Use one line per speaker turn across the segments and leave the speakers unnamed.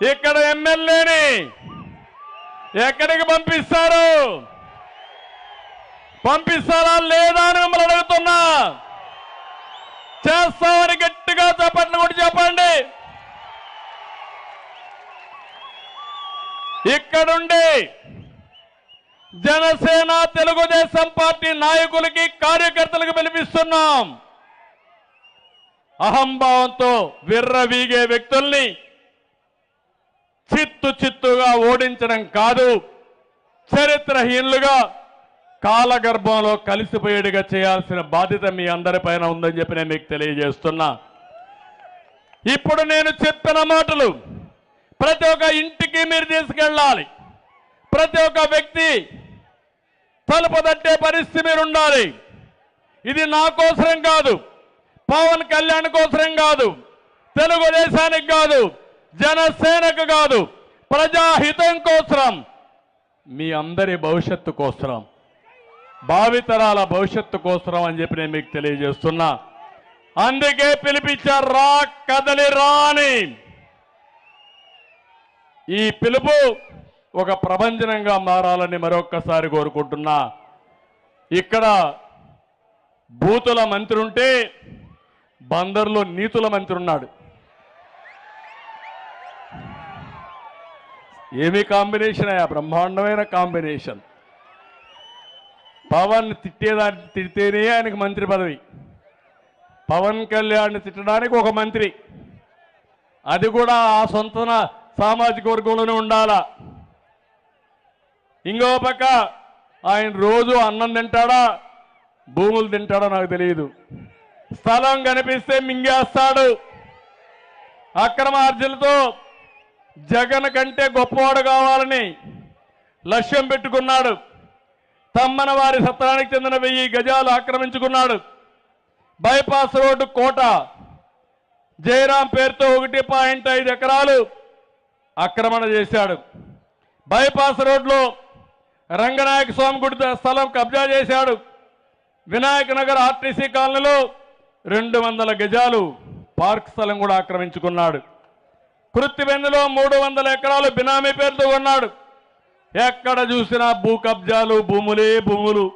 ఇక్కడ ఎమ్మెల్యేని ఎక్కడికి పంపిస్తారు? పంపిస్తారా లేదా అని మిమ్మల్ని అడుగుతున్నా. చేస్తామని గట్టిగా చెప్పండి కూడా చెప్పండి. ఇక్కడుండి జనసేన తెలుగుదేశం పార్టీ నాయకులకి కార్యకర్తలకు పిలిపిస్తున్నాం. అహంభావంతో విర్రవీగే వ్యక్తుల్ని చిత్తు చిత్తుగా ఓడించడం కాదు చరిత్రహీనులుగా కాలగర్భంలో కలిసిపోయేడుగా చేయాల్సిన బాధ్యత మీ అందరిపైన ఉందని చెప్పి నేను మీకు తెలియజేస్తున్నా. ఇప్పుడు నేను చెప్పిన మాటలు ప్రతి ఒక్క ఇంటికి మీరు తీసుకెళ్ళాలి. ప్రతి ఒక్క వ్యక్తి తలుపు తట్టే పరిస్థితి మీరు ఉండాలి. ఇది నా కోసరం కాదు పవన్ కళ్యాణ్ కోసరం కాదు తెలుగుదేశానికి కాదు. జనసేనకు కాదు ప్రజాహితం కోసరం. మీ అందరి భవిష్యత్తు కోసరం. భావితరాల భవిష్యత్తు కోసరం అని చెప్పి నేను మీకు తెలియజేస్తున్నా. అందుకే పిలిపించారు రా కదలి రాని. ఈ పిలుపు ఒక ప్రభంజనంగా మారాలని మరొక్కసారి కోరుకుంటున్నా. ఇక్కడ బూతుల మంత్రి ఉంటే బందర్లో నీతుల మంత్రి ఉన్నాడు. ఏమి కాంబినేషన్ అయ్యా? బ్రహ్మాండమైన కాంబినేషన్. పవన్ తిట్టేదాన్ని తిడితేనే ఆయనకు మంత్రి పదవి. పవన్ కళ్యాణ్ తిట్టడానికి ఒక మంత్రి. అది కూడా ఆ సొంత సామాజిక వర్గంలోనే ఉండాలా? ఇంకో పక్క ఆయన రోజు అన్నం తింటాడా? భూములు తింటాడో నాకు తెలియదు స్థలం కనిపిస్తే మింగేస్తాడు. అక్రమార్జులతో జగన్ కంటే గొప్పవాడు కావాలని లక్ష్యం పెట్టుకున్నాడు. తమ్మన వారి సత్రానికి చెందిన వెయ్యి గజాలు ఆక్రమించుకున్నాడు. బైపాస్ రోడ్డు కోట జయరాం పేరుతో ఒకటి పాయింట్ ఐదు ఎకరాలు ఆక్రమణ చేశాడు. బైపాస్ రోడ్లో రంగనాయక స్వామి గుడి స్థలం కబ్జా చేశాడు. వినాయక నగర్ ఆర్టీసీ కాలనీలో రెండు వందల గజాలు పార్క్ స్థలం కూడా ఆక్రమించుకున్నాడు. కృత్తివెన్నులో మూడు వందల ఎకరాలు బినామీ పేరుతో కొన్నాడు. ఎక్కడ చూసినా భూ కబ్జాలు భూములే భూములు.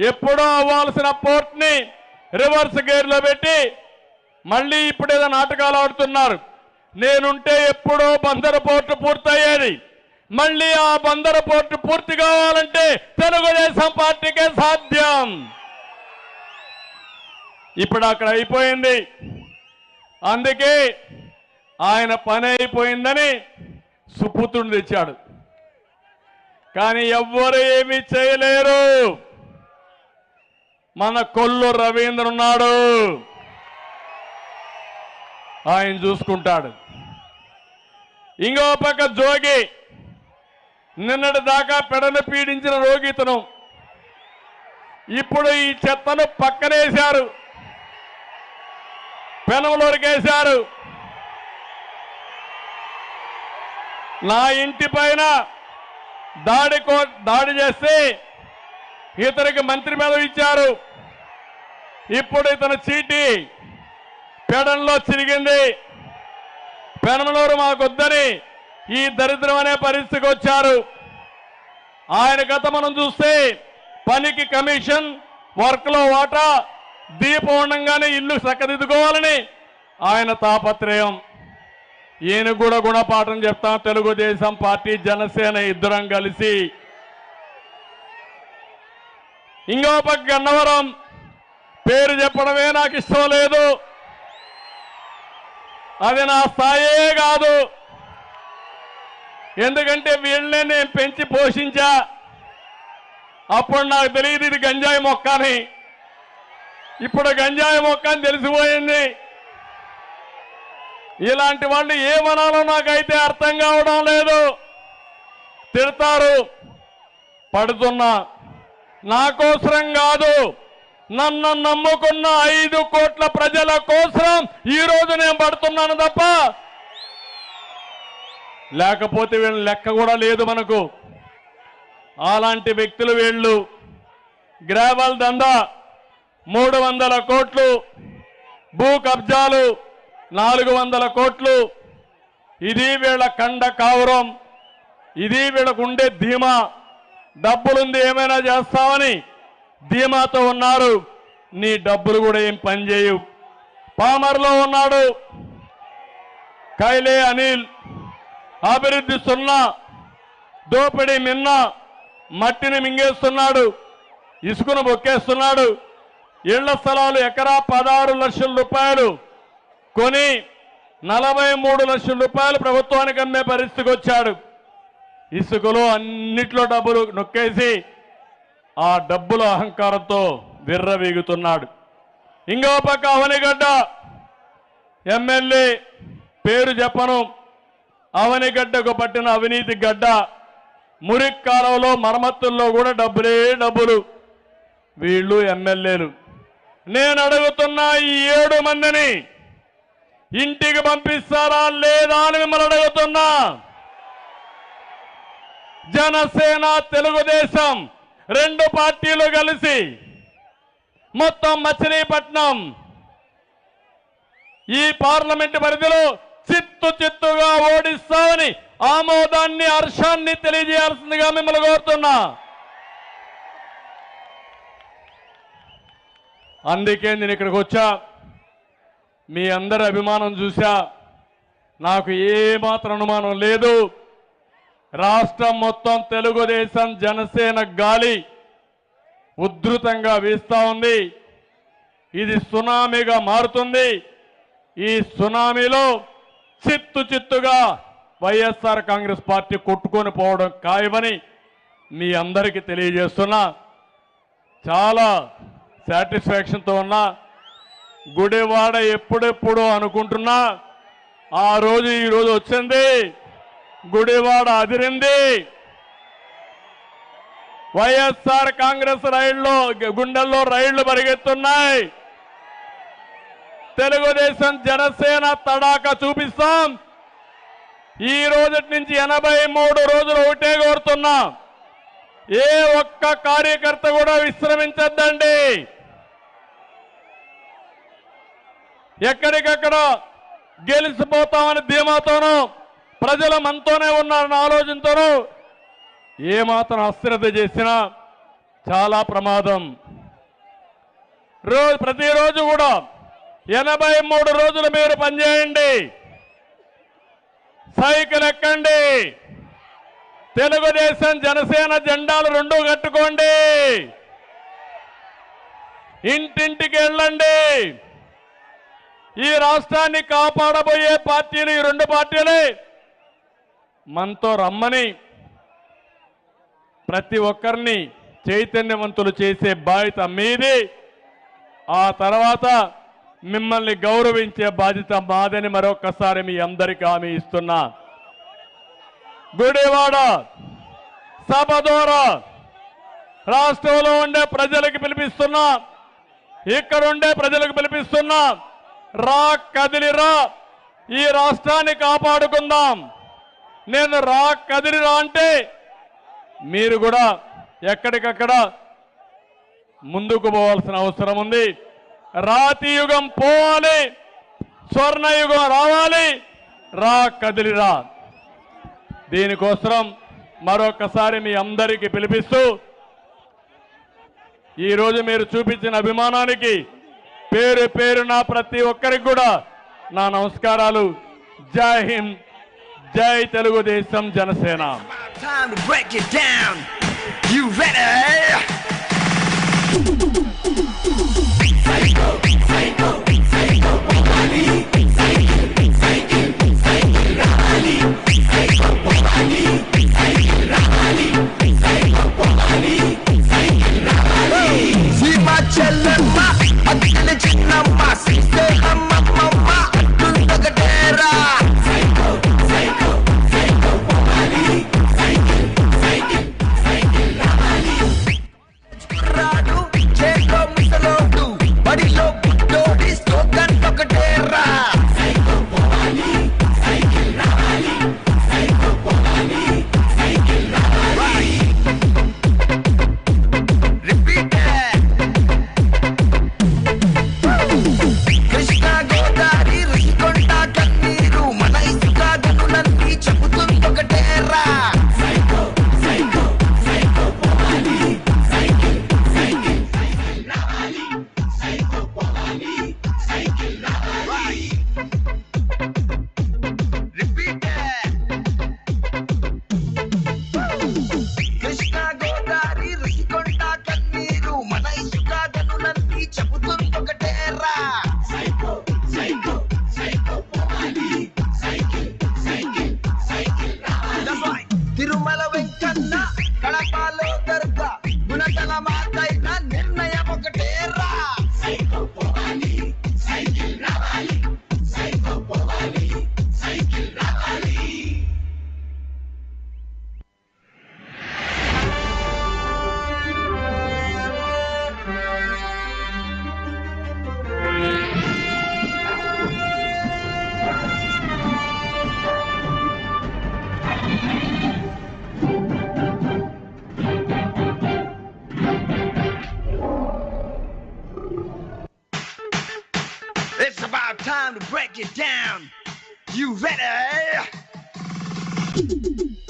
ఎప్పుడో అవ్వాల్సిన పోర్ట్ని రివర్స్ గేర్లో పెట్టి మళ్ళీ ఇప్పుడేదో నాటకాలు ఆడుతున్నారు. నేనుంటే ఎప్పుడో బందర పోర్టు పూర్తయ్యేది. మళ్ళీ ఆ బందర పోర్టు పూర్తి కావాలంటే తెలుగుదేశం పార్టీకే సాధ్యం. ఇప్పుడు అక్కడ అయిపోయింది. అందుకే ఆయన పని అయిపోయిందని సుపుత్రుని తెచ్చాడు. కానీ ఎవ్వరు ఏమీ చేయలేరు. మన కొల్లు రవీంద్ర ఉన్నాడు. ఆయన చూసుకుంటాడు. ఇంకో పక్క జోగి నిన్నటి దాకా పెడను పీడించిన రోగితను. ఇప్పుడు ఈ చెత్తను పక్కనేశారు. పెనంలోరికేశారు నా ఇంటి పైన దాడి దాడి చేస్తే ఇతనికి మంత్రి పదవి ఇచ్చారు. ఇప్పుడు ఇతని చీటీ పెడంలో చిరిగింది. పెనమలూరు మాకొద్దని ఈ దరిద్రం అనే పరిస్థితికి వచ్చారు. ఆయన గత మనం చూస్తే పనికి కమిషన్ వర్క్లో వాటా దీపం ఉండంగానే ఇల్లు చక్కదిద్దుకోవాలని ఆయన తాపత్రయం. ఈయన కూడా గుణపాఠం చెప్తాం తెలుగుదేశం పార్టీ జనసేన ఇద్దరం కలిసి. ఇంకో పక్క గన్నవరం పేరు చెప్పడమే నాకు ఇష్టం లేదు. అది నా స్థాయే కాదు. ఎందుకంటే వీళ్ళనే నేను పెంచి పోషించా. అప్పుడు నాకు తెలియదు ఇది గంజాయి మొక్క అని. ఇప్పుడు గంజాయి మొక్క అని తెలిసిపోయింది. ఇలాంటి వాళ్ళు ఏమనాలో నాకైతే అర్థం కావడం లేదు. తిడతారు. పడుతున్నా. నా కోసరం కాదు. నన్ను నమ్ముకున్న ఐదు కోట్ల ప్రజల కోసం ఈ రోజు నేను పడుతున్నాను తప్ప. లేకపోతే వీళ్ళ లెక్క కూడా లేదు మనకు. అలాంటి వ్యక్తులు వీళ్ళు. గ్రావల్ దందా మూడు వందల కోట్లు భూ కబ్జాలు నాలుగు వందల కోట్లు. ఇది వీళ్ళ కండ కావురం. ఇది వీళ్ళకు ఉండే ధీమా. డబ్బులుంది ఏమైనా చేస్తామని ధీమాతో ఉన్నారు. నీ డబ్బులు కూడా ఏం పనిచేయవు పామర్లో ఉన్నాడు. కైలే అనిల్. అభివృద్ధి సున్నా. దోపిడీ మిన్న. మట్టిని మింగేస్తున్నాడు. ఇసుకను బొక్కేస్తున్నాడు. ఇళ్ళ స్థలాలు ఎకరా పదహారు లక్షల రూపాయలు. కొని నలభై మూడు లక్షల రూపాయలు ప్రభుత్వానికి అమ్మే పరిస్థితికి వచ్చాడు. ఇసుకలో అన్నిట్లో డబ్బులు నొక్కేసి ఆ డబ్బుల అహంకారంతో విర్రవీగుతున్నాడు. ఇంకో పక్క అవనిగడ్డ. ఎమ్మెల్యే పేరు చెప్పను. అవనిగడ్డకు పట్టిన అవినీతి గడ్డ. మురిక్ కాలంలో మరమ్మతుల్లో కూడా డబ్బులే డబ్బులు. వీళ్ళు ఎమ్మెల్యేలు. నేను అడుగుతున్నా ఈ ఏడు మందిని ఇంటికి పంపిస్తారా లేదా అని మిమ్మల్ని అడుగుతున్నా. జనసేన తెలుగుదేశం రెండు పార్టీలు కలిసి మొత్తం మచిలీపట్నం ఈ పార్లమెంట్ పరిధిలో చిత్తు చిత్తుగా ఓడిస్తామని ఆమోదాన్ని హర్షాన్ని తెలియజేయాల్సిందిగా మిమ్మల్ని కోరుతున్నా. అందుకే నేను ఇక్కడికి వచ్చా. మీ అందరి అభిమానం చూసా నాకు ఏ మాత్రం అనుమానం లేదు. రాష్ట్రం మొత్తం తెలుగుదేశం జనసేన గాలి ఉధృతంగా వీస్తూ ఉంది. ఇది సునామీగా మారుతుంది. ఈ సునామీలో చిత్తు చిత్తుగా వైఎస్ఆర్ కాంగ్రెస్ పార్టీ కొట్టుకొని పోవడం ఖాయమని మీ అందరికీ తెలియజేస్తున్నా. చాలా సాటిస్ఫాక్షన్తో ఉన్నా. గుడివాడ ఎప్పుడెప్పుడు అనుకుంటున్నా ఆ రోజు ఈ రోజు వచ్చింది గుడివాడ అదిరింది. వైఎస్ఆర్ కాంగ్రెస్ రైళ్ళు గుండెల్లో రైళ్ళు పరిగెత్తున్నాయి. తెలుగుదేశం జనసేన తడాక చూపిస్తాం. ఈ రోజు నుంచి ఎనభై మూడు రోజులు ఒకటే కోరుతున్నాం. ఏ ఒక్క కార్యకర్త కూడా విశ్రమించద్దండి. ఎక్కడికక్కడ గెలిచిపోతామని ధీమాతోనూ ప్రజల మనతోనే ఉన్నారన్న ఆలోచనతోనూ ఏమాత్రం అస్థిరత చేసినా చాలా ప్రమాదం. రోజు ప్రతిరోజు కూడా ఎనభై మూడు రోజులు మీరు పనిచేయండి. సైకిల్ ఎక్కండి. తెలుగుదేశం జనసేన జెండాలు రెండు కట్టుకోండి. ఇంటింటికి వెళ్ళండి. ఈ రాష్ట్రాన్ని కాపాడబోయే పార్టీలు ఈ రెండు పార్టీలే. మనతో రమ్మని ప్రతి ఒక్కరిని చైతన్యవంతులు చేసే బాధ్యత మీది. ఆ తర్వాత మిమ్మల్ని గౌరవించే బాధ్యత మాదని మరొకసారి మీ అందరికీ హామీ ఇస్తున్నా. గుడివాడ సభ ద్వారా రాష్ట్రంలో ఉండే ప్రజలకు పిలిపిస్తున్నా. ఇక్కడ ఉండే ప్రజలకు పిలిపిస్తున్నా. రా కదిలిరా ఈ రాష్ట్రాన్ని కాపాడుకుందాం. నేను రా కదిలిరా అంటే మీరు కూడా ఎక్కడికక్కడ ముందుకు పోవాల్సిన అవసరం ఉంది. రాతి యుగం పోవాలి. స్వర్ణయుగం రావాలి. రా కదిలిరా దీనికోసం మరొకసారి మీ అందరికీ పిలిపిస్తూ ఈరోజు మీరు చూపించిన అభిమానానికి పేరు పేరున ప్రతి ఒక్కరికి కూడా నా నమస్కారాలు. జై హింద్ జై Telugu Desam Janasena.
Time to break திருமலவை Thank you.